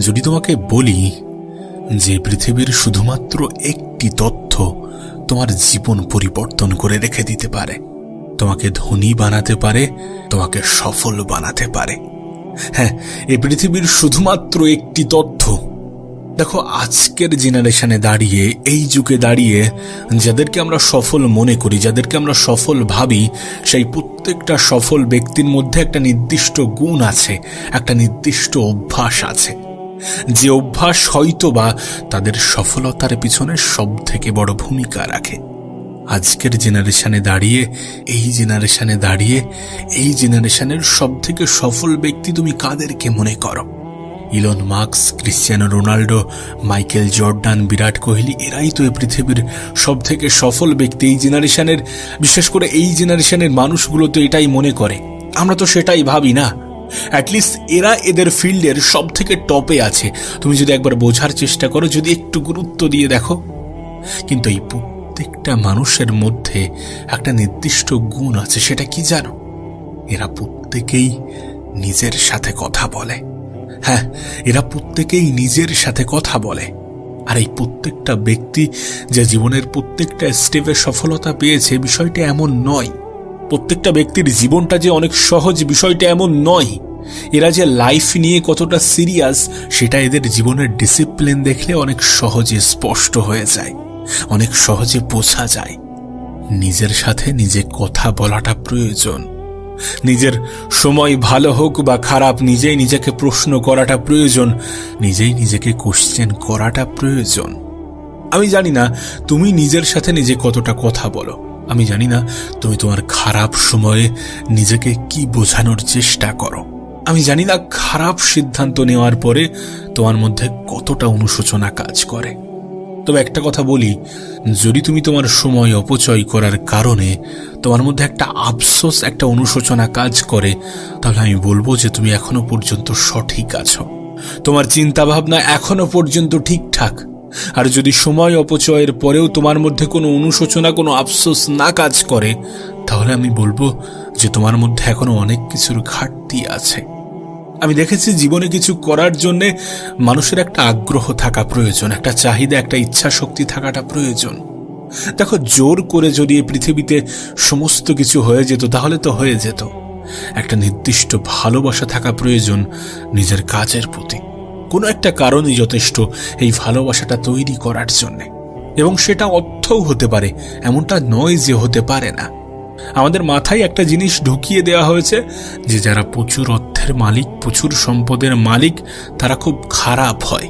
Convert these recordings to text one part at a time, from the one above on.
যদি তোমাকে বলি যে পৃথিবীর শুধুমাত্র একটি তথ্য তোমার জীবন পরিবর্তন করে রেখে দিতে পারে, তোমাকে ধনী বানাতে পারে, তোমাকে সফল বানাতে পারে। হ্যাঁ এই পৃথিবীর শুধুমাত্র একটি তথ্য। দেখো, আজকের জেনারেশনে দাঁড়িয়ে, এই যুগে দাঁড়িয়ে যাদেরকে আমরা সফল মনে করি, যাদেরকে আমরা সফল ভাবি, সেই প্রত্যেকটা সফল ব্যক্তির মধ্যে একটা নির্দিষ্ট গুণ আছে, একটা নির্দিষ্ট অভ্যাস আছে। যে অভ্যাস হয়তো বা তাদের সফলতার পিছনে সব থেকে বড় ভূমিকা রাখে। আজকের জেনারেশনে দাঁড়িয়ে, এই জেনারেশনে দাঁড়িয়ে, এই জেনারেশনের সব থেকে সফল ব্যক্তি তুমি কাদেরকে মনে করো? Elon Musk Cristiano Ronaldo, Michael Jordan, Virat Kohli, এরাই তো এই পৃথিবীর সব থেকে সফল ব্যক্তি এই জেনারেশনের। বিশেষ করে এই জেনারেশনের মানুষগুলো তো এটাই মনে করে। আমরা তো সেটাই ভাবি না। অ্যাটলিস্ট এরা এদের ফিল্ডের সব থেকে টপে আছে। তুমি যদি একবার বোঝার চেষ্টা করো, যদি একটু গুরুত্ব দিয়ে দেখো। কিন্তু এই প্রত্যেকটা মানুষের মধ্যে একটা নির্দিষ্ট গুণ আছে, সেটা কি জানো? এরা প্রত্যেকেই নিজের সাথে কথা বলে। হ্যাঁ এরা প্রত্যেকেই নিজের সাথে কথা বলে। আর এই প্রত্যেকটা ব্যক্তি যে জীবনের প্রত্যেকটা স্টেপে সফলতা পেয়েছে, বিষয়টা এমন নয়। প্রত্যেকটা ব্যক্তির জীবনটা যে অনেক সহজ বিষয়টা এমন নয়। এরা যে লাইফ নিয়ে কতটা সিরিয়াস সেটা এদের জীবনের ডিসিপ্লিন দেখলে অনেক সহজে স্পষ্ট হয়ে যায়, অনেক সহজে বোঝা যায়। নিজের সাথে নিজে কথা বলাটা প্রয়োজন। নিজের সময় ভালো হোক বা খারাপ, নিজেই নিজেকে প্রশ্ন করাটা প্রয়োজন, নিজেই নিজেকে কোশ্চেন করাটা প্রয়োজন। আমি জানি না, তুমি নিজের সাথে নিজে কতটা কথা বলো। আমি জানি না তুমি তোমার খারাপ সময়ে নিজেকে কি বোঝানোর চেষ্টা করো। আমি জানি না খারাপ সিদ্ধান্ত নেওয়ার পরে তোমার মধ্যে কতটা অনুশোচনা কাজ করে। তবে একটা কথা বলি, যদি তুমি তোমার সময় অপচয় করার কারণে তোমার মধ্যে একটা আফসোস, একটা অনুশোচনা কাজ করে, তাহলে আমি বলব যে তুমি এখনও পর্যন্ত সঠিক আছো। তোমার চিন্তা ভাবনা এখনও পর্যন্ত ঠিকঠাক। আর যদি সময় অপচয়ের পরেও তোমার মধ্যে কোনো অনুশোচনা, কোনো আফসোস না কাজ করে, তাহলে আমি বলব যে তোমার মধ্যে এখনও অনেক কিছুর ঘাটতি আছে। আমি দেখেছি জীবনে কিছু করার জন্য মানুষের একটা আগ্রহ থাকা প্রয়োজন, একটা চাহিদা, একটা ইচ্ছা শক্তি থাকাটা প্রয়োজন। দেখো, জোর করে যদি এই পৃথিবীতে সমস্ত কিছু হয়ে যেত, তাহলে তো হয়ে যেত। একটা নির্দিষ্ট ভালোবাসা থাকা প্রয়োজন নিজের কাজের প্রতি। কোনো একটা কারণই যথেষ্ট এই ভালোবাসাটা তৈরি করার জন্যে। এবং সেটা অর্থও হতে পারে, এমনটা নয় যে হতে পারে না। আমাদের মাথায় একটা জিনিস ঢুকিয়ে দেওয়া হয়েছে যে যারা প্রচুর অর্থের মালিক, প্রচুর সম্পদের মালিক, তারা খুব খারাপ হয়।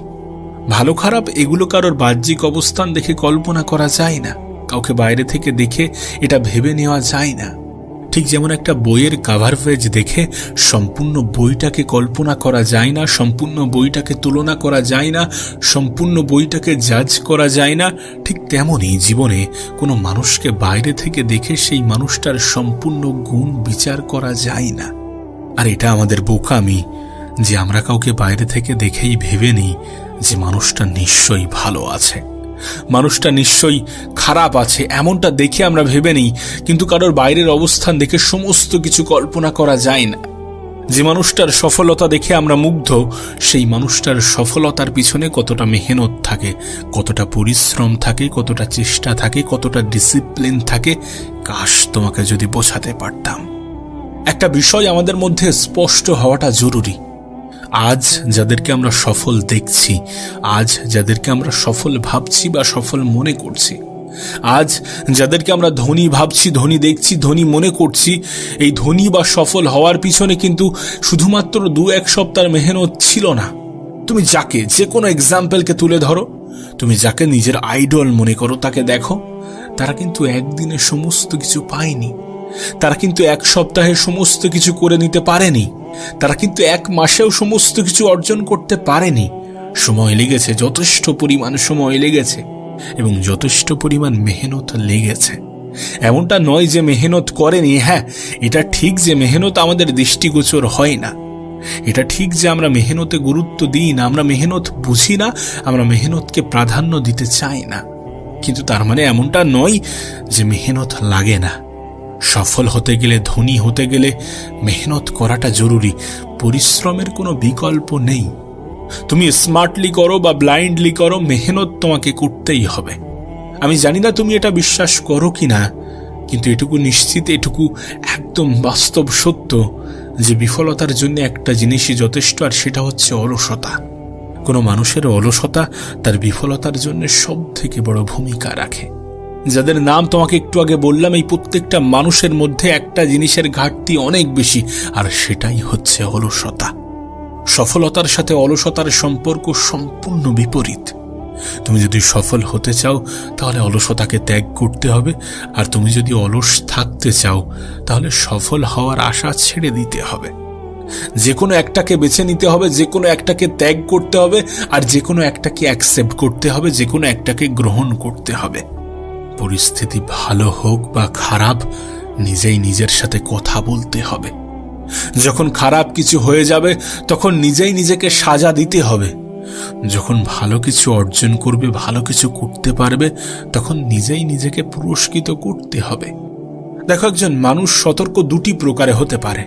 ভালো খারাপ এগুলো কারোর বাহ্যিক অবস্থান দেখে কল্পনা করা যায় না। কাউকে বাইরে থেকে দেখে এটা ভেবে নেওয়া যায় না। ঠিক যেমন একটা বইয়ের কাভার পেজ দেখে সম্পূর্ণ বইটাকে কল্পনা করা যায় না, সম্পূর্ণ বইটাকে তুলনা করা যায় না, সম্পূর্ণ বইটাকে জাজ করা যায় না, ঠিক তেমনই জীবনে কোনো মানুষকে বাইরে থেকে দেখে সেই মানুষটার সম্পূর্ণ গুণ বিচার করা যায় না। আর এটা আমাদের বোকামি যে আমরা কাউকে বাইরে থেকে দেখেই ভেবে নিই যে মানুষটা নিশ্চয়ই ভালো আছে। মানুষটা নিশ্চয়ই খারাপ আছে, এমনটা দেখে আমরা ভেবে নিই, কিন্তু কারোর বাইরের অবস্থান দেখে সমস্ত কিছু কল্পনা করা যায় না। যে মানুষটার সফলতা দেখে আমরা মুগ্ধ, সেই মানুষটার সফলতার পিছনে কতটা মেহনত থাকে, কতটা পরিশ্রম থাকে, কতটা চেষ্টা থাকে, কতটা ডিসিপ্লিন থাকে, কাশ, তোমাকে যদি বোঝাতে পারতাম। একটা বিষয় আমাদের মধ্যে স্পষ্ট হওয়াটা জরুরি। আজ যাদেরকে আমরা সফল দেখছি, আজ যাদেরকে আমরা সফল ভাবছি বা সফল মনে করছি, আজ যাদেরকে আমরা ধনী ভাবছি, ধনী দেখছি, ধনী মনে করছি, এই ধনী বা সফল হওয়ার পিছনে কিন্তু শুধুমাত্র দু এক সপ্তাহের মেহনত ছিল না। তুমি যাকে যে কোনো এক্সাম্পলকে তুলে ধরো, তুমি যাকে নিজের আইডল মনে করো, তাকে দেখো, তারা কিন্তু একদিনে সমস্ত কিছু পায়নি। তারা কিন্তু এক সপ্তাহে সমস্ত কিছু করে নিতে পারেনি। তারা কিন্তু এক মাসেও সমস্ত কিছু অর্জন করতে পারেনি। সময় লেগেছে, যথেষ্ট পরিমাণ সময় লেগেছে এবং যথেষ্ট পরিমাণ মেহনত লেগেছে। এমনটা নয় যে মেহনত করেনি হ্যাঁ এটা ঠিক যে মেহনত আমাদের দৃষ্টিগোচর হয় না। এটা ঠিক যে আমরা মেহনতে গুরুত্ব দিই না, আমরা মেহনত বুঝি না, আমরা মেহনতকে প্রাধান্য দিতে চাই না। কিন্তু তার মানে এমনটা নয় যে মেহনত লাগে না। সফল হতে গেলে, ধনী হতে গেলে মেহনত করাটা জরুরি। পরিশ্রমের কোনো বিকল্প নেই। তুমি স্মার্টলি করো বা ব্লাইন্ডলি করো, মেহনত তোমাকে করতেই হবে। আমি জানি না তুমি এটা বিশ্বাস করো কি না, কিন্তু এটুকু নিশ্চিত, এটুকু একদম বাস্তব সত্য যে বিফলতার জন্য একটা জিনিসই যথেষ্ট, আর সেটা হচ্ছে অলসতা। কোনো মানুষের অলসতা তার বিফলতার জন্য সব থেকে বড় ভূমিকা রাখে। যাদের নাম তোমাকে একটু আগে বললাম, এই প্রত্যেকটা মানুষের মধ্যে একটা জিনিসের ঘাটতি অনেক বেশি, আর সেটাই হচ্ছে অলসতা। সফলতার সাথে অলসতার সম্পর্ক সম্পূর্ণ বিপরীত। তুমি যদি সফল হতে চাও, তাহলে অলসতাকে ত্যাগ করতে হবে, আর তুমি যদি অলস থাকতে চাও, তাহলে সফল হওয়ার আশা ছেড়ে দিতে হবে। যে কোনো একটাকে বেছে নিতে হবে যে কোনো একটাকে ত্যাগ করতে হবে, আর যে কোনো একটাকে অ্যাকসেপ্ট করতে হবে যে কোনো একটাকে গ্রহণ করতে হবে। পরিস্থিতি ভালো হোক বা খারাপ, নিজেই নিজের সাথে কথা বলতে হবে। যখন খারাপ কিছু হয়ে যাবে, তখন নিজেই নিজেকে সাজা দিতে হবে। যখন ভালো কিছু অর্জন করবে, ভালো কিছু করতে পারবে, তখন নিজেই নিজেকে পুরস্কৃত করতে হবে। দেখো, একজন মানুষ সতর্ক দুটি প্রকারে হতে পারে।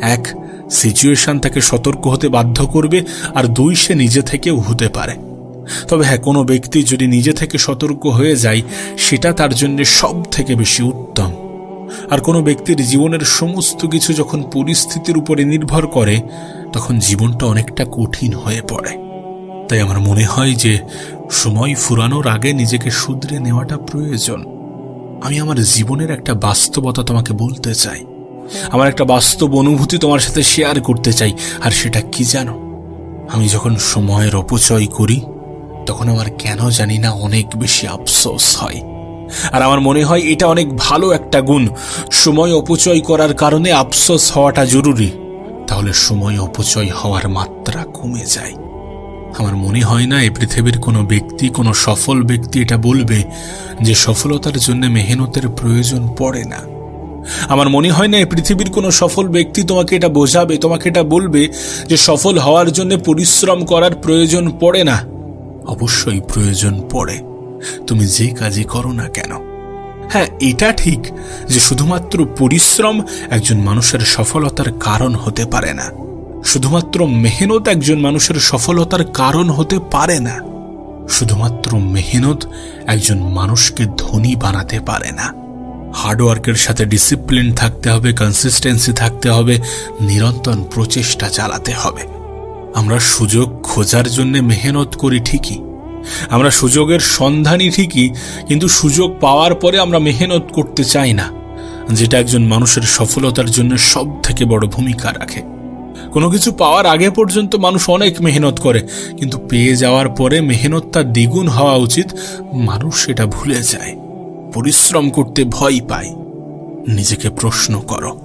এক সিচুয়েশন তাকে সতর্ক হতে বাধ্য করবে, আর দুই, সে নিজে থেকেও হতে পারে। তবে হ্যাঁ কোনো ব্যক্তি যদি নিজে থেকে সতর্ক হয়ে যায়, সেটা তার জন্য সব থেকে বেশি উত্তম। আর কোনো ব্যক্তির জীবনের সমস্ত কিছু যখন পরিস্থিতির উপরে নির্ভর করে, তখন জীবনটা অনেকটা কঠিন হয়ে পড়ে। তাই আমার মনে হয় যে, সময় ফুরানোর আগে নিজেকে শুধরে নেওয়াটা প্রয়োজন। আমি আমার জীবনের একটা বাস্তবতা তোমাকে বলতে চাই। আমার একটা বাস্তব অনুভূতি তোমার সাথে শেয়ার করতে চাই। আর সেটা কি জানো? আমি যখন সময়ের অপচয় করি তখন আমার কেন জানি না অনেক বেশি আফসোস হয়। আর আমার মনে হয় এটা অনেক ভালো একটা গুণ। সময় অপচয় করার কারণে আফসোস হওয়াটা জরুরি। তাহলে সময় অপচয় হওয়ার মাত্রা কমে যায়। আমার মনে হয় না এ পৃথিবীর কোনো ব্যক্তি, কোনো সফল ব্যক্তি এটা বলবে যে সফলতার জন্য মেহনতের প্রয়োজন পড়ে না। আমার মনে হয় না পৃথিবীর কোনো সফল ব্যক্তি তোমাকে এটা বোঝাবে, তোমাকে এটা বলবে যে সফল হওয়ার জন্য পরিশ্রম করার প্রয়োজন পড়ে না। অবশ্যই প্রয়োজন পড়ে। তুমি যে কাজই করো না কেন? হ্যাঁ এটা ঠিক যে শুধুমাত্র পরিশ্রম একজন মানুষের সফলতার কারণ হতে পারে না। শুধুমাত্র মেহনত একজন মানুষের সফলতার কারণ হতে পারে না। শুধুমাত্র মেহনত একজন মানুষকে ধনী বানাতে পারে না। হার্ডওয়ার্কের সাথে ডিসিপ্লিন থাকতে হবে কনসিস্টেন্সি থাকতে হবে, নিরন্তর প্রচেষ্টা চালাতে হবে। আমরা সুযোগ খোঁজার জন্য মেহনত করি ঠিকই। আমরা সুযোগের সন্ধানই ঠিকই, কিন্তু সুযোগ পাওয়ার পরে আমরা মেহনত করতে চাই না, যেটা একজন মানুষের সফলতার জন্য সব থেকে বড় ভূমিকা রাখে। কোনো কিছু পাওয়ার আগে পর্যন্ত মানুষ অনেক মেহনত করে, কিন্তু পেয়ে যাওয়ার পরে মেহনতটা দ্বিগুণ হওয়া উচিত, মানুষ সেটা ভুলে যায়। পরিশ্রম করতে ভয় পায়। নিজেকে প্রশ্ন করো।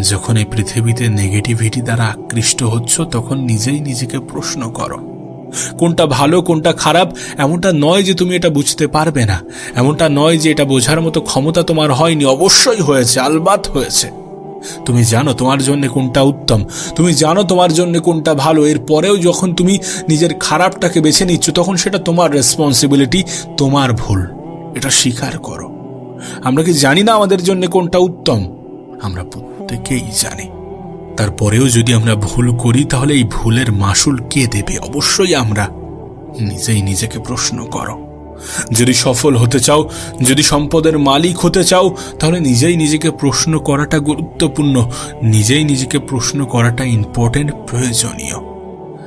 যখন এই পৃথিবীতে নেগেটিভিটি দ্বারা আকৃষ্ট হচ্ছ, তখন নিজেই নিজেকে প্রশ্ন করো, কোনটা ভালো, কোনটা খারাপ? এমনটা নয় যে তুমি এটা বুঝতে পারবে না। এমনটা নয় যে এটা বোঝার মতো ক্ষমতা তোমার হয়নি, অবশ্যই হয়েছে, আলবাত হয়েছে। তুমি জানো তোমার জন্য কোনটা উত্তম। তুমি জানো তোমার জন্য কোনটা ভালো। এর পরেও যখন তুমি নিজের খারাপটাকে বেছে নিচ্ছ, তখন সেটা তোমার রেসপন্সিবিলিটি তোমার ভুল। এটা স্বীকার করো। আমরা কি জানি না আমাদের জন্য কোনটা উত্তম? আমরা প্রত্যেকেই জানে। তারপরেও যদি আমরা ভুল করি, তাহলে এই ভুলের মাসুল কে দেবে? অবশ্যই আমরা। নিজেই নিজেকে প্রশ্ন করো। যদি সফল হতে চাও, যদি সম্পদের মালিক হতে চাও, তাহলে নিজেই নিজেকে প্রশ্ন করাটা গুরুত্বপূর্ণ। নিজেই নিজেকে প্রশ্ন করাটা ইম্পর্টেন্ট প্রয়োজনীয়।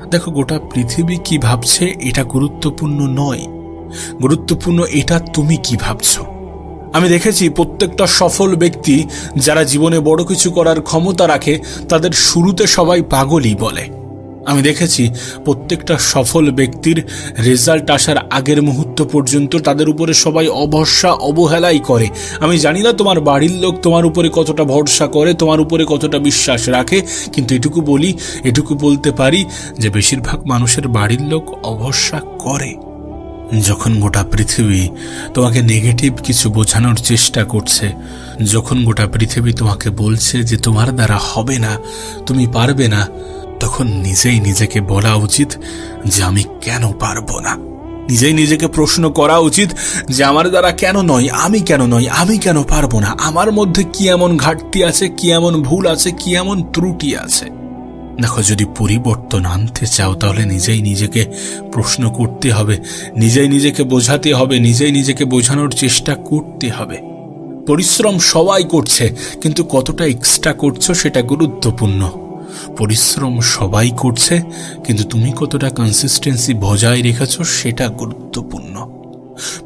দেখো, গোটা পৃথিবী কি ভাবছে, এটা গুরুত্বপূর্ণ নয়। গুরুত্বপূর্ণ এটা তুমি কি ভাবছ? আমি দেখেছি প্রত্যেকটা সফল ব্যক্তি যারা জীবনে বড় কিছু করার ক্ষমতা রাখে, তাদের শুরুতে সবাই পাগলই বলে। আমি দেখেছি প্রত্যেকটা সফল ব্যক্তির রেজাল্ট আসার আগের মুহূর্ত পর্যন্ত তাদের উপরে সবাই অভরসা অবহেলাই করে। আমি জানি না তোমার বাড়ির লোক তোমার উপরে কতটা ভরসা করে, তোমার উপরে কতটা বিশ্বাস রাখে, কিন্তু এটুকু বলি, এটুকু বলতে পারি যে বেশিরভাগ মানুষের বাড়ির লোক অভরসা করে। যখন গোটা পৃথিবী তোমাকে নেগেটিভ কিছু বোঝানোর চেষ্টা করছে, যখন গোটা পৃথিবী তোমাকে বলছে যে তোমার দ্বারা হবে না, তুমি পারবে না, তখন নিজেই নিজেকে বলা উচিত যে আমি কেন পারব না। নিজেই নিজেকে প্রশ্ন করা উচিত যে আমার দ্বারা কেন নয়, আমি কেন নয়, আমি কেন পারব না? আমার মধ্যে কি এমন ঘাটতি আছে, কি এমন ভুল আছে, কি এমন ত্রুটি আছে? দেখো, যদি পরিবর্তন আনতে চাও, তাহলে নিজেই নিজেকে প্রশ্ন করতে হবে, নিজেই নিজেকে বোঝাতে হবে, নিজেই নিজেকে বোঝানোর চেষ্টা করতে হবে। পরিশ্রম সবাই করছে, কিন্তু কতটা এক্সট্রা করছ সেটা গুরুত্বপূর্ণ। পরিশ্রম সবাই করছে, কিন্তু তুমি কতটা কনসিস্টেন্সি বজায় রেখেছো সেটা গুরুত্বপূর্ণ।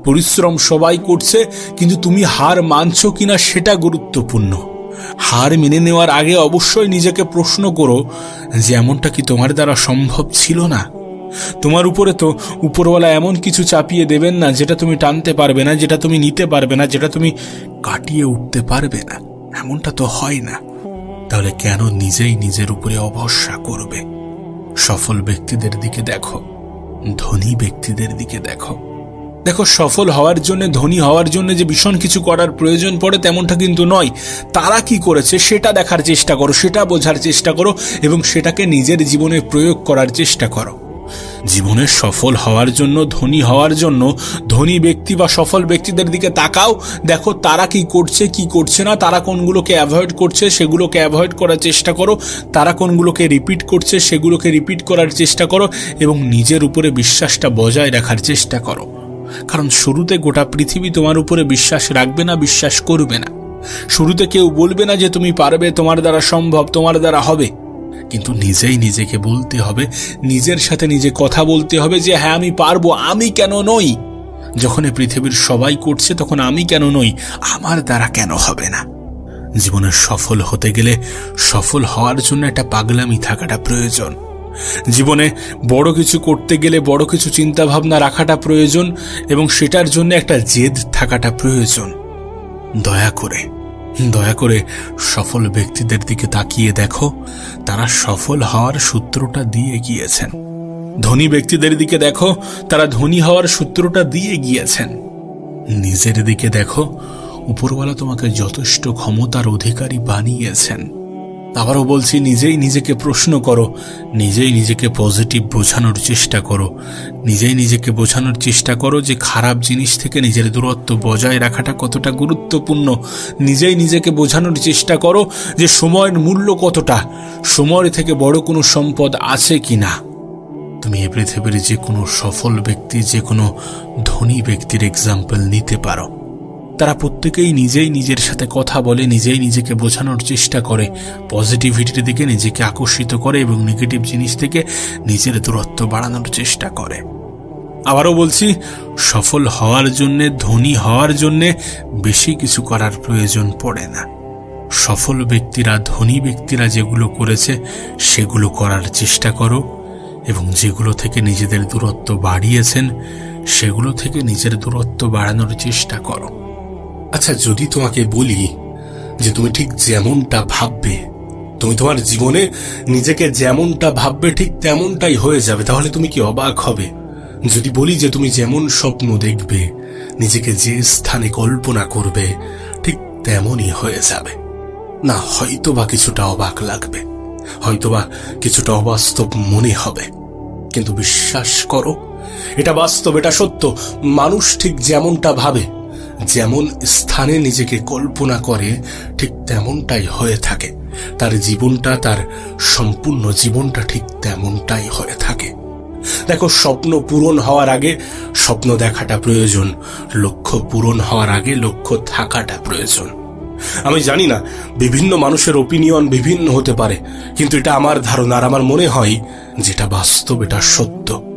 পরিশ্রম সবাই করছে, কিন্তু তুমি হার মানছো কিনা সেটা গুরুত্বপূর্ণ। হার মেনে নেওয়ার আগে অবশ্যই নিজেকে প্রশ্ন করো যে এমনটা কি তোমার দ্বারা সম্ভব ছিল না? তোমার উপরে তো উপরওয়ালা এমন কিছু চাপিয়ে দেবেন না যেটা তুমি টানতে পারবে না, যেটা তুমি নিতে পারবে না, যেটা তুমি কাটিয়ে উঠতে পারবে না। এমনটা তো হয় না। তাহলে কেন নিজেই নিজের উপরে অভরসা করবে? সফল ব্যক্তিদের দিকে দেখো। ধনী ব্যক্তিদের দিকে দেখো। দেখো, সফল হওয়ার জন্য, ধনী হওয়ার জন্য যে ভীষণ কিছু করার প্রয়োজন পড়ে তেমনটা কিন্তু নয়। তারা কি করেছে, সেটা দেখার চেষ্টা করো, সেটা বোঝার চেষ্টা করো এবং সেটাকে নিজের জীবনে প্রয়োগ করার চেষ্টা করো। জীবনে সফল হওয়ার জন্য, ধনী হওয়ার জন্য, ধনী ব্যক্তি বা সফল ব্যক্তিদের দিকে তাকাও। দেখো, তারা কি করছে কি করছে না, তারা কোনগুলোকে অ্যাভয়েড করছে, সেগুলোকে অ্যাভয়েড করার চেষ্টা করো। তারা কোনগুলোকে রিপিট করছে, সেগুলোকে রিপিট করার চেষ্টা করো এবং নিজের উপরে বিশ্বাসটা বজায় রাখার চেষ্টা করো। কারণ শুরুতে গোটা পৃথিবী তোমার উপরে বিশ্বাস রাখবে না, বিশ্বাস করবে না। শুরুতে কেউ বলবে না যে তুমি পারবে, তোমার দ্বারা সম্ভব, তোমার দ্বারা হবে। কিন্তু নিজেই নিজেকে বলতে হবে, নিজের সাথে নিজে কথা বলতে হবে যে হ্যাঁ আমি পারব, আমি কেন নই? যখন পৃথিবীর সবাই করছে, তখন আমি কেন নই? আমার দ্বারা কেন হবে না? জীবনে সফল হতে গেলে সফল হওয়ার জন্য একটা পাগলামি থাকাটা প্রয়োজন। জীবনে বড় কিছু করতে গেলে বড় কিছু চিন্তা ভাবনা রাখাটা প্রয়োজন এবং সেটার জন্য একটা জেদ থাকাটা প্রয়োজন। দয়া করে দয়া করে সফল ব্যক্তিদের দিকে তাকিয়ে দেখো। তারা সফল হওয়ার সূত্রটা দিয়ে গিয়েছেন। ধনী ব্যক্তিদের দিকে দেখো, তারা ধনী হওয়ার সূত্রটা দিয়ে গিয়েছেন। নিজের দিকে দেখো, উপরওয়ালা তোমাকে যথেষ্ট ক্ষমতার অধিকারী বানিয়েছেন। আবারও বলছি, নিজেই নিজেকে প্রশ্ন করো, নিজেই নিজেকে পজিটিভ বোঝানোর চেষ্টা করো, নিজেই নিজেকে বোঝানোর চেষ্টা করো যে খারাপ জিনিস থেকে নিজের দূরত্ব বজায় রাখাটা কতটা গুরুত্বপূর্ণ। নিজেই নিজেকে বোঝানোর চেষ্টা করো যে সময়ের মূল্য কতটা, সময় থেকে বড় কোনো সম্পদ আছে কি না তুমি এ পৃথিবীর যে কোনো সফল ব্যক্তি, যে কোনো ধনী ব্যক্তির এক্সাম্পল নিতে পারো। তারা প্রত্যেকেই নিজেই নিজের সাথে কথা বলে, নিজেই নিজেকে বোঝানোর চেষ্টা করে পজিটিভিটির দিকে নিজেকে আকর্ষিত করে এবং নেগেটিভ জিনিস থেকে নিজের দূরত্ব বাড়ানোর চেষ্টা করে। আবারও বলছি, সফল হওয়ার জন্যে, ধনী হওয়ার জন্যে বেশি কিছু করার প্রয়োজন পড়ে না। সফল ব্যক্তিরা, ধনী ব্যক্তিরা যেগুলো করেছে, সেগুলো করার চেষ্টা করো এবং যেগুলো থেকে নিজেদের দূরত্ব বাড়িয়েছেন, সেগুলো থেকে নিজের দূরত্ব বাড়ানোর চেষ্টা করো। আচ্ছা যদি তোমাকে বলি যে তুমি ঠিক যেমনটা ভাববে, তুমি তোমার জীবনে নিজেকে যেমনটা ভাববে, ঠিক তেমনটাই হয়ে যাবে, তাহলে তুমি কি অবাক হবে? যদি বলি যে তুমি যেমন স্বপ্ন দেখবে, নিজেকে যে স্থানে কল্পনা করবে, ঠিক তেমনই হয়ে যাবে। না হয়তো বা কিছুটা অবাক লাগবে, হয়তোবা কিছুটা অবাস্তব মনে হবে। কিন্তু বিশ্বাস করো, এটা বাস্তব, এটা সত্য, মানুষ ঠিক যেমনটা ভাবে যেমন স্থানে নিজেকে কল্পনা করে, ঠিক তেমনটাই হয়ে থাকে। তার জীবনটা, তার সম্পূর্ণ জীবনটা ঠিক তেমনটাই হয়ে থাকে। দেখো, স্বপ্ন পূরণ হওয়ার আগে স্বপ্ন দেখাটা প্রয়োজন, লক্ষ্য পূরণ হওয়ার আগে লক্ষ্য থাকাটা প্রয়োজন। আমি জানি না, বিভিন্ন মানুষের ওপিনিয়ন বিভিন্ন হতে পারে, কিন্তু এটা আমার ধারণা আর আমার মনে হয় যেটা বাস্তব, এটা সত্য।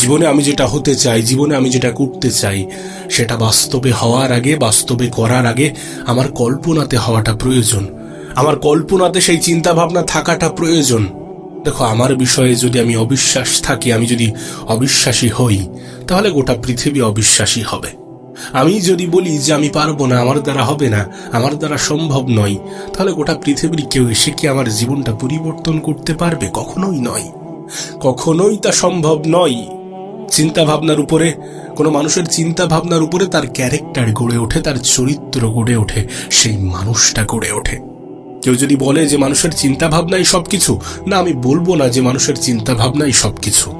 জীবনে আমি যেটা হতে চাই, জীবনে আমি যেটা করতে চাই, সেটা বাস্তবে হওয়ার আগে, বাস্তবে করার আগে আমার কল্পনাতে হওয়াটা প্রয়োজন। আমার কল্পনাতে সেই চিন্তা ভাবনা থাকাটা প্রয়োজন। দেখো, আমার বিষয়ে যদি আমি অবিশ্বাস থাকি, আমি যদি অবিশ্বাসী হই, তাহলে গোটা পৃথিবী অবিশ্বাসী হবে। আমি যদি বলি যে আমি পারব না, আমার দ্বারা হবে না, আমার দ্বারা সম্ভব নয়, তাহলে গোটা পৃথিবীর কেউ এসে কি আমার জীবনটা পরিবর্তন করতে পারবে? কখনোই নয়। কখনোই তা সম্ভব নয়। চিন্তা ভাবনার উপরে, কোনো মানুষের চিন্তা ভাবনার উপরে তার ক্যারেক্টার গড়ে ওঠে, তার চরিত্র গড়ে ওঠে, সেই মানুষটা গড়ে ওঠে। কেউ যদি বলে যে মানুষের চিন্তা ভাবনাই সবকিছু, না, আমি বলব না যে মানুষের চিন্তা ভাবনাই সবকিছু,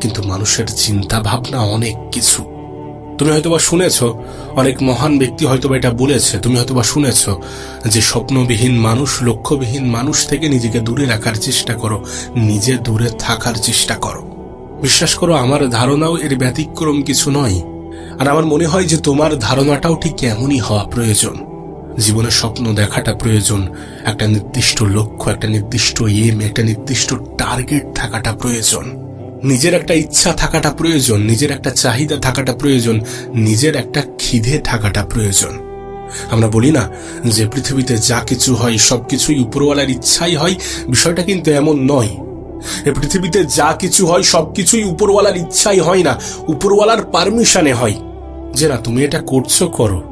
কিন্তু মানুষের চিন্তা ভাবনা অনেক কিছু। তুমি হয়তোবা শুনেছ, অনেক মহান ব্যক্তি হয়তোবা এটা বলেছে, তুমি হয়তোবা শুনেছ যে স্বপ্নবিহীন মানুষ, লক্ষ্যবিহীন মানুষ থেকে নিজেকে দূরে রাখার চেষ্টা করো, নিজে দূরে থাকার চেষ্টা করো। বিশ্বাস করো, আমার ধারণাও এর ব্যতিক্রম কিছু নয়। আর আমার মনে হয় যে তোমার ধারণাটাও ঠিক এমনই হওয়া প্রয়োজন। জীবনের স্বপ্ন দেখাটা প্রয়োজন, একটা নির্দিষ্ট লক্ষ্য, একটা নির্দিষ্ট এম একটা নির্দিষ্ট টার্গেট থাকাটা প্রয়োজন। নিজের একটা ইচ্ছা থাকাটা প্রয়োজন, নিজের একটা চাহিদা থাকাটা প্রয়োজন, নিজের একটা খিদে থাকাটা প্রয়োজন। আমরা বলি না যে পৃথিবীতে যা কিছু হয়, সবকিছুই উপরওয়ালার ইচ্ছাই হয়, বিষয়টা কিন্তু এমন নয়। এ পৃথিবীতে যা কিছু হয় সবকিছুই উপরওয়ালার ইচ্ছাই হয় না। উপরওয়ালার পারমিশনে হয়। যে না তুমি এটা করছ করো,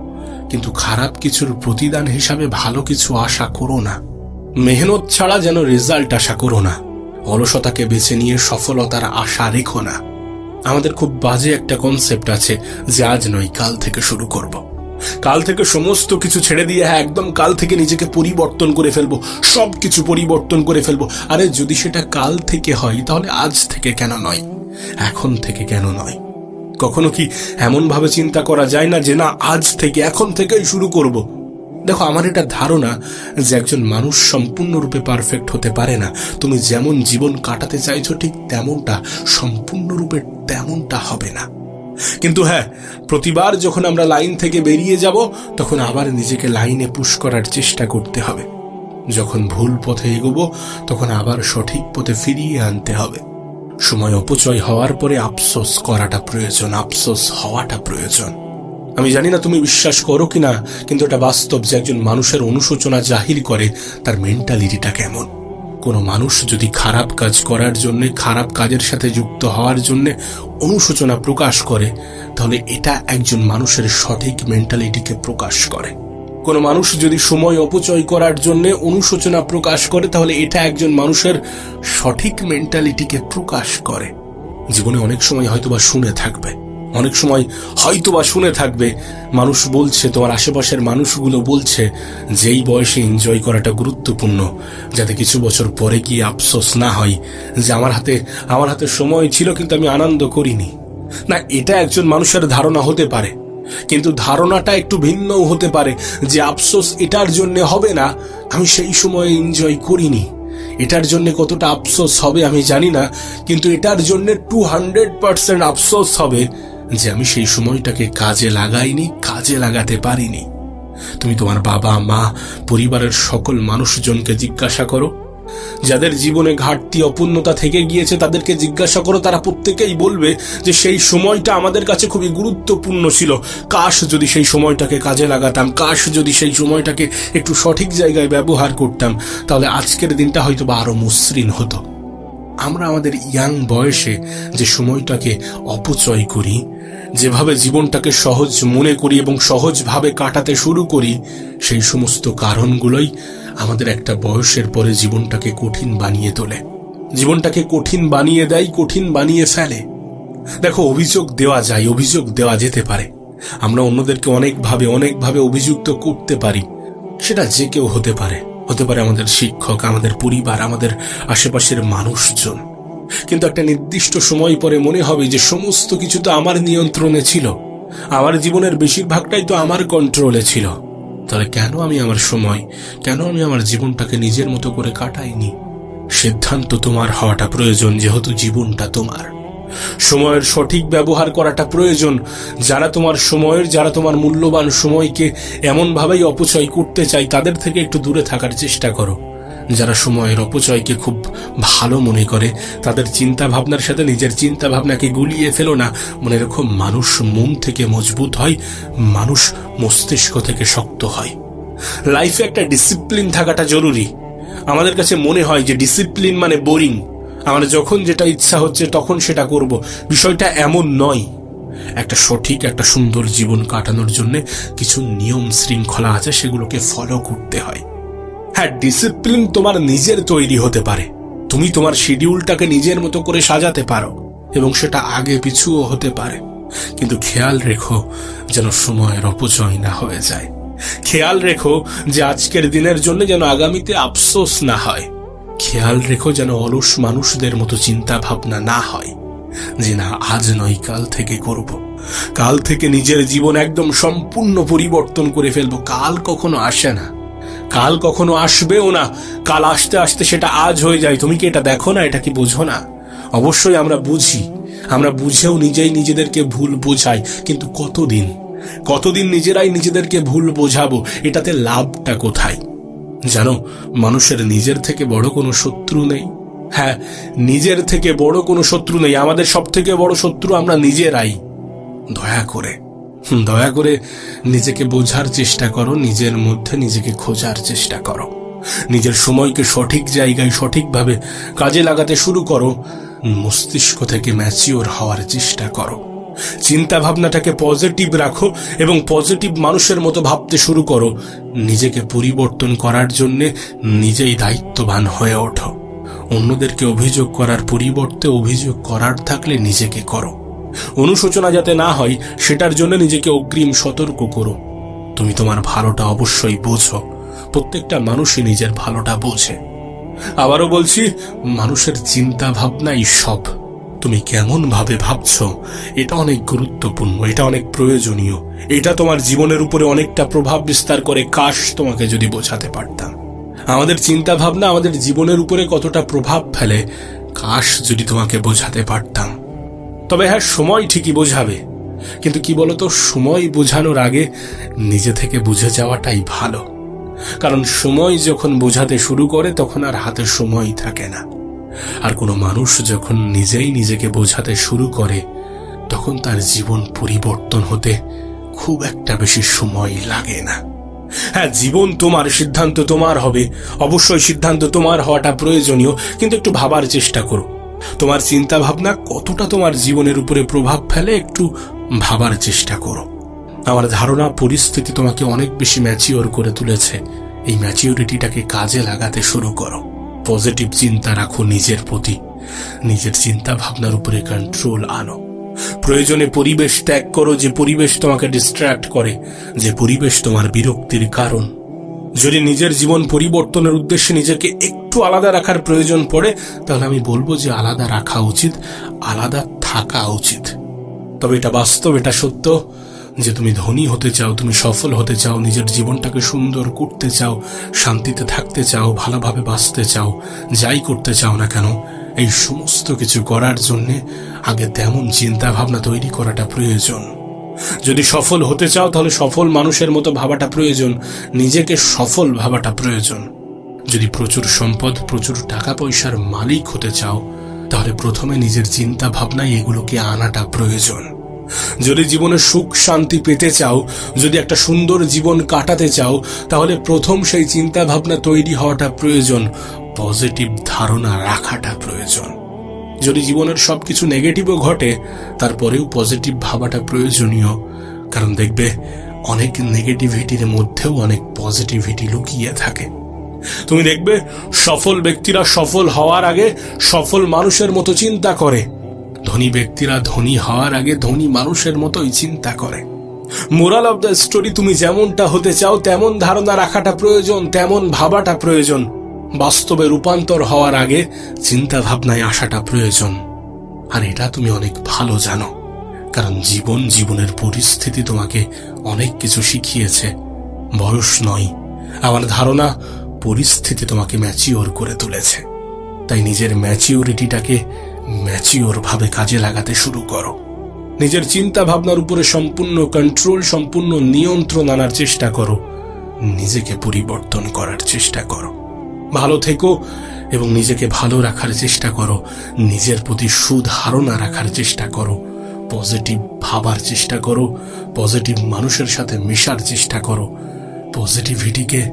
কিন্তু খারাপ কিছুর প্রতিদান হিসাবে ভালো কিছু আশা করো না। মেহনত ছাড়া যেন রেজাল্ট আশা করো না। অলসতাকে বেছে নিয়ে সফলতার আশা রেখো না। আমাদের খুব বাজে একটা কনসেপ্ট আছে যে আজ নয়, কাল থেকে শুরু করব। কাল থেকে সমস্ত কিছু ছেড়ে দিয়ে হ্যাঁ একদম কাল থেকে নিজেকে পরিবর্তন করে ফেলব, সব কিছু পরিবর্তন করে ফেলব। আরে, যদি সেটা কাল থেকে হয়, তাহলে আজ থেকে কেন নয়? এখন থেকে কেন নয়? কখনো কি এমন ভাবে চিন্তা করা যায় না যে, না, আজ থেকে, এখন থেকেই শুরু করব? দেখো, আমার এটা ধারণা যে একজন মানুষ সম্পূর্ণরূপে পারফেক্ট হতে পারে না। তুমি যেমন জীবন কাটাতে চাইছো, ঠিক তেমনটা, সম্পূর্ণরূপে তেমনটা হবে না। কিন্তু হ্যাঁ প্রতিবার যখন আমরা লাইন থেকে বেরিয়ে যাব, তখন আবার নিজেকে লাইনে পুশ করার চেষ্টা করতে হবে। যখন ভুল পথে এগোবো, তখন আবার সঠিক পথে ফিরিয়ে আনতে হবে। সময় অপচয় হওয়ার পরে আফসোস করাটা প্রয়োজন, আফসোস হওয়াটা প্রয়োজন। আমি জানি না তুমি বিশ্বাস করো কিনা, কিন্তু এটা বাস্তব যে একজন মানুষের অনুশোচনা জাহির করে, তার মেন্টালিটিটা কেমন। কোনো মানুষ যদি খারাপ কাজ করার জন্য, খারাপ কাজের সাথে যুক্ত হওয়ার জন্য অনুশোচনা প্রকাশ করে, তাহলে এটা একজন মানুষের সঠিক মেন্টালিটিকে প্রকাশ করে। কোনো মানুষ যদি সময় অপচয় করার জন্য অনুশোচনা প্রকাশ করে, তাহলে এটা একজন মানুষের সঠিক মেন্টালিটিকে প্রকাশ করে। জীবনে অনেক সময় হয়তোবা শুনে থাকবে। অনেক সময় হয়তোবা শুনে থাকবে, মানুষ বলছে, তোমার আশেপাশের মানুষগুলো বলছে যে এই বয়সে এনজয় করাটা গুরুত্বপূর্ণ, যাতে কিছু বছর পরে কি আফসোস না হয় যে আমার হাতে আমার হাতে সময় ছিল কিন্তু আমি আনন্দ করিনি। না, এটা একজন মানুষের ধারণা হতে পারে, কিন্তু ধারণাটা একটু ভিন্নও হতে পারে যে আফসোস এটার জন্য হবে না, আমি সেই সময় এনজয় করিনি। এটার জন্য কতটা আফসোস হবে আমি জানি না, কিন্তু এটার জন্য টু হান্ড্রেড পার্সেন্ট আফসোস হবে যে আমি সেই সময়টাকে কাজে লাগাইনি, কাজে লাগাতে পারিনি। তুমি তোমার বাবা, মা, পরিবারের সকল মানুষজনকে জিজ্ঞাসা করো। যাদের জীবনে ঘাটতি, অপূর্ণতা থেকে গিয়েছে, তাদেরকে জিজ্ঞাসা করো। তারা প্রত্যেকেই বলবে যে সেই সময়টা আমাদের কাছে খুবই গুরুত্বপূর্ণ ছিল। কাশ যদি সেই সময়টাকে কাজে লাগাতাম, কাশ যদি সেই সময়টাকে একটু সঠিক জায়গায় ব্যবহার করতাম, তাহলে আজকের দিনটা হয়তো বা আরও মসৃণ হতো। আমরা আমাদের ইয়াং বয়সে যে সময়টাকে অপচয় করি, যেভাবে জীবনটাকে সহজ মনে করি এবং সহজভাবে কাটাতে শুরু করি, সেই সমস্ত কারণগুলোই আমাদের একটা বয়সের পরে জীবনটাকে কঠিন বানিয়ে তোলে। জীবনটাকে কঠিন বানিয়ে দেয়, কঠিন বানিয়ে ফেলে। দেখো, অভিযোগ দেওয়া যায়, অভিযোগ দেওয়া যেতে পারে। আমরা অন্যদেরকে অনেকভাবে অনেকভাবে অভিযুক্ত করতে পারি। সেটা যে কেউ হতে পারে। হতে পারে আমাদের শিক্ষক, আমাদের পরিবার, আমাদের আশেপাশের মানুষজন। কিন্তু একটা নির্দিষ্ট সময় পরে মনে হবে যে সমস্ত কিছু তো আমার নিয়ন্ত্রণে ছিল। আমার জীবনের বেশিরভাগটাই তো আমার কন্ট্রোলে ছিল। তাহলে কেন আমি আমার সময়, কেন আমি আমার জীবনটাকে নিজের মতো করে কাটাইনি? সিদ্ধান্ত তোমার হওয়াটা প্রয়োজন, যেহেতু জীবনটা তোমার। সময়ের সঠিক ব্যবহার করাটা প্রয়োজন। যারা তোমার সময়ের, যারা তোমার মূল্যবান সময়কে এমনভাবেই অপচয় করতে চাই তাদের থেকে একটু দূরে থাকার চেষ্টা করো। যারা সময়ের অপচয়কে খুব ভালো মনে করে, তাদের চিন্তা ভাবনার সাথে নিজের চিন্তা ভাবনাকে গুলিয়ে ফেলো না। মনে রেখো, মানুষ মন থেকে মজবুত হয়, মানুষ মস্তিষ্ক থেকে শক্ত হয়। লাইফে একটা ডিসিপ্লিন থাকাটা জরুরি। আমাদের কাছে মনে হয় যে ডিসিপ্লিন মানে বোরিং আমার যখন যেটা ইচ্ছা হচ্ছে তখন সেটা করব। বিষয়টা এমন নয়। একটা সঠিক, একটা সুন্দর জীবন কাটানোর জন্য কিছু নিয়ম শৃঙ্খলা আছে, সেগুলোকে ফলো করতে হয়। হ্যাঁ ডিসিপ্লিন তোমার নিজের তৈরি হতে পারে। তুমি তোমার শিডিউলটাকে নিজের মতো করে সাজাতে পারো এবং সেটা আগে পিছুও হতে পারে। কিন্তু খেয়াল রেখো যেন সময়ের অপচয় না হয়ে যায়। খেয়াল রেখো যে আজকের দিনের জন্য যেন আগামীতে আফসোস না হয়। খেয়াল রেখো যেন অলস মানুষদের মতো চিন্তা ভাবনা না হয়। যে না, আজ নয়, কাল থেকে করব। কাল থেকে নিজের জীবন একদম সম্পূর্ণ পরিবর্তন করে ফেলব। কাল কখনো আসে না। কাল কখনো আসবেও না। কাল আসতে আসতে সেটা আজ হয়ে যায়। তুমি কি এটা দেখো না? এটা কি বোঝো না? অবশ্যই আমরা বুঝি। আমরা বুঝেও নিজেই নিজেদেরকে ভুল বোঝাই। কিন্তু কতদিন? কতদিন নিজেরাই নিজেদেরকে ভুল বোঝাবো? এটাতে লাভটা কোথায়? জানো, মানুষের নিজের থেকে বড় কোনো শত্রু নেই। হ্যাঁ নিজের থেকে বড় কোনো শত্রু নেই। আমাদের সব থেকে বড় শত্রু আমরা নিজেরাই। দয়া করে দয়া করে নিজেকে বোঝার চেষ্টা করো, নিজের মধ্যে নিজেকে খোঁজার চেষ্টা করো। নিজের সময়কে সঠিক জায়গায় সঠিকভাবে কাজে লাগাতে শুরু করো। মস্তিষ্ক থেকে ম্যাচিওর হওয়ার চেষ্টা করো। চিন্তা ভাবনাটাকে পজিটিভ রাখো এবং পজিটিভ মানুষের মতো ভাবতে শুরু করো। নিজেকে পরিবর্তন করার জন্যে নিজেই দায়িত্ববান হয়ে ওঠো। অন্যদেরকে অভিযোগ করার পরিবর্তে অভিযোগ করার থাকলে নিজেকে করো। অনুশোচনা যাতে না হয়, সেটার জন্য নিজেকে অগ্রিম সতর্ক করো। তুমি তোমার ভালোটা অবশ্যই বোঝো। প্রত্যেকটা মানুষই নিজের ভালোটা বোঝে। আবারও বলছি, মানুষের চিন্তা ভাবনাই সব। তুমি কেমন ভাবে ভাবছ? এটা অনেক গুরুত্বপূর্ণ, এটা অনেক প্রয়োজনীয়। এটা তোমার জীবনের উপরে অনেকটা প্রভাব বিস্তার করে, কাশ তোমাকে যদি বোঝাতে পারতাম। আমাদের চিন্তা ভাবনা আমাদের জীবনের উপরে কতটা প্রভাব ফেলে, কাশ যদি তোমাকে বোঝাতে পারতাম। তবে হ্যাঁ সময় ঠিকই বোঝাবে। কিন্তু কি বলতো, সময় বোঝানোর আগে নিজে থেকে বুঝে যাওয়াটাই ভালো। কারণ সময় যখন বোঝাতে শুরু করে, তখন আর হাতে সময় থাকে না। আর কোনো মানুষ যখন নিজেই নিজেকে বোঝাতে শুরু করে, তখন তার জীবন পরিবর্তন হতে খুব একটা বেশি সময় লাগে না। হ্যাঁ জীবন তোমার, সিদ্ধান্ত তোমার হবে। অবশ্যই সিদ্ধান্ত তোমার হওয়াটা প্রয়োজনীয়, কিন্তু একটু ভাবার চেষ্টা করো। তোমার চিন্তা ভাবনা কতটা তোমার জীবনের উপরে প্রভাব ফেলে একটু ভাবার চেষ্টা করো। আমার ধারণা, পরিস্থিতি তোমাকে অনেক বেশি ম্যাচিওর করে তুলেছে। এই ম্যাচিওরিটিটাকে কাজে লাগাতে শুরু করো। পজিটিভ চিন্তা রাখো নিজের প্রতি। নিজের চিন্তা ভাবনার উপরে কন্ট্রোল আনো। প্রয়োজনে পরিবেশ ত্যাগ করো যে পরিবেশ তোমাকে ডিস্ট্র্যাক্ট করে, যে পরিবেশ তোমার বিরক্তির কারণ। যদি নিজের জীবন পরিবর্তনের উদ্দেশ্যে নিজেকে একটু আলাদা রাখার প্রয়োজন পড়ে, তাহলে আমি বলব যে আলাদা রাখা উচিত, আলাদা থাকা উচিত। তবে এটা বাস্তব, এটা সত্য। যে তুমি ধনী হতে চাও, তুমি সফল হতে চাও, নিজের জীবনটাকে সুন্দর করতে চাও, শান্তিতে থাকতে চাও, ভালোভাবে বাঁচতে চাও, যাই করতে চাও না কেন, এই সমস্ত কিছু করার জন্যে আগে তেমন চিন্তা ভাবনা তৈরি করাটা প্রয়োজন। যদি সফল হতে চাও, তাহলে সফল মানুষের মতো ভাবাটা প্রয়োজন, নিজেকে সফল ভাবাটা প্রয়োজন। যদি প্রচুর সম্পদ, প্রচুর টাকা পয়সার মালিক হতে চাও, তাহলে প্রথমে নিজের চিন্তা ভাবনায় এগুলোকে আনাটা প্রয়োজন। যদি জীবনে সুখ, শান্তি পেতে চাও, যদি একটা সুন্দর জীবন কাটাতে চাও, তাহলে প্রথম সেই চিন্তা ভাবনা তৈরি হওয়াটা প্রয়োজন, পজিটিভ ধারণা রাখাটা প্রয়োজন। যদি জীবনের সবকিছু নেগেটিভও ঘটে, তারপরেও পজিটিভ ভাবাটা প্রয়োজনীয়। কারণ দেখবে, অনেক নেগেটিভিটির মধ্যেও অনেক পজিটিভিটি লুকিয়ে থাকে। তুমি দেখবে, সফল ব্যক্তিরা সফল হওয়ার আগে সফল মানুষের মতো চিন্তা করে। ধনী ব্যক্তিরা ধনী হওয়ার আগে ধনী মানুষের মতোই চিন্তা করে। মোরাল অব দ্য স্টোরি, তুমি যেমনটা হতে চাও, তেমন ধারণা রাখাটা প্রয়োজন, তেমন ভাবাটা প্রয়োজন। বাস্তবে রূপান্তর হওয়ার আগে চিন্তা ভাবনায় আসাটা প্রয়োজন। আর এটা তুমি অনেক ভালো জানো, কারণ জীবন জীবনের পরিস্থিতি তোমাকে অনেক কিছু শিখিয়েছে। বয়স নয়, আমার ধারণা পরিস্থিতি তোমাকে ম্যাচিওর করে তুলেছে। তাই নিজের ম্যাচিওরিটিটাকে ম্যাচিওর ভাবে কাজে লাগাতে শুরু করো। নিজের চিন্তা ভাবনার উপরে সম্পূর্ণ কন্ট্রোল, সম্পূর্ণ নিয়ন্ত্রণ আনার চেষ্টা করো। নিজেকে পরিবর্তন করার চেষ্টা করো। ভালো থেকো এবং নিজেকে ভালো রাখার চেষ্টা করো। নিজের প্রতি সুধারণা রাখার চেষ্টা করো। পজিটিভ ভাবার চেষ্টা করো। পজিটিভ মানুষের সাথে মেশার চেষ্টা করো। পজিটিভিটিকে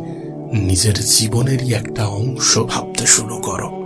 নিজের জীবনেরই একটা অংশ ভাবতে শুরু করো।